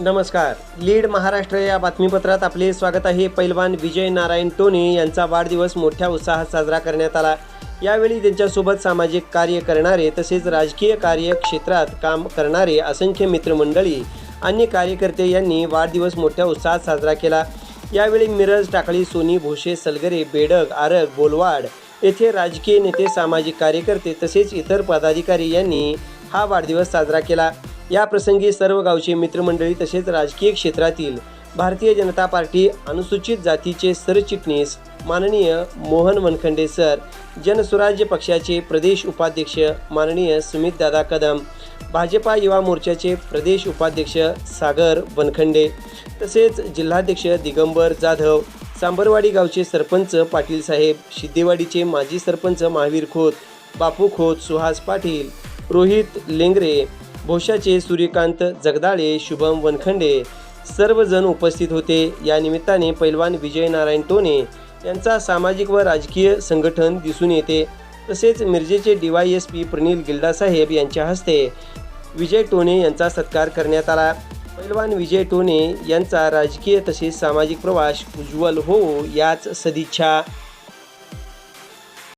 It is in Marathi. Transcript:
नमस्कार. लीड महाराष्ट्र या बातमीपत्रात आपले स्वागत आहे. पैलवान विजय नारायण टोने यांचा वाढदिवस मोठ्या उत्साहात साजरा करण्यात आला. यावेळी त्यांच्यासोबत सामाजिक कार्य करणारे तसेच राजकीय कार्य क्षेत्रात काम करणारे असंख्य मित्रमंडळी अन्य कार्यकर्ते यांनी वाढदिवस मोठ्या उत्साहात साजरा केला. यावेळी मिरज टाकळी सोनी भोसे सलगरे बेडग आरग बोलवाड येथे राजकीय नेते सामाजिक कार्यकर्ते तसेच इतर पदाधिकारी यांनी हा वाढदिवस साजरा केला. या प्रसंगी सर्व गावचे मित्रमंडळी तसेच राजकीय क्षेत्रातील भारतीय जनता पार्टी अनुसूचित जातीचे सरचिटणीस माननीय मोहन वनखंडे सर जनसुराज्य पक्षाचे प्रदेश उपाध्यक्ष माननीय सुमितदादा कदम भाजपा युवा मोर्चाचे प्रदेश उपाध्यक्ष सागर वनखंडे तसेच जिल्हाध्यक्ष दिगंबर जाधव सांबरवाडी गावचे सरपंच पाटील साहेब शिद्देवाडीचे माजी सरपंच महावीर खोत बापू खोत सुहास पाटील रोहित लेंगरे भोशाचे सूर्यकांत जगदाळे शुभम वनखंडे सर्वजण उपस्थित होते. या निमित्ताने पैलवान विजय नारायण टोने यांचा सामाजिक व राजकीय संघटन दिसून येते. तसेच मिरजेचे D Y S P Pranil गिल्डासाहेब यांच्या हस्ते विजय टोने यांचा सत्कार करण्यात आला. पैलवान विजय टोने यांचा राजकीय तसेच सामाजिक प्रवास उज्ज्वल हो याच सदिच्छा.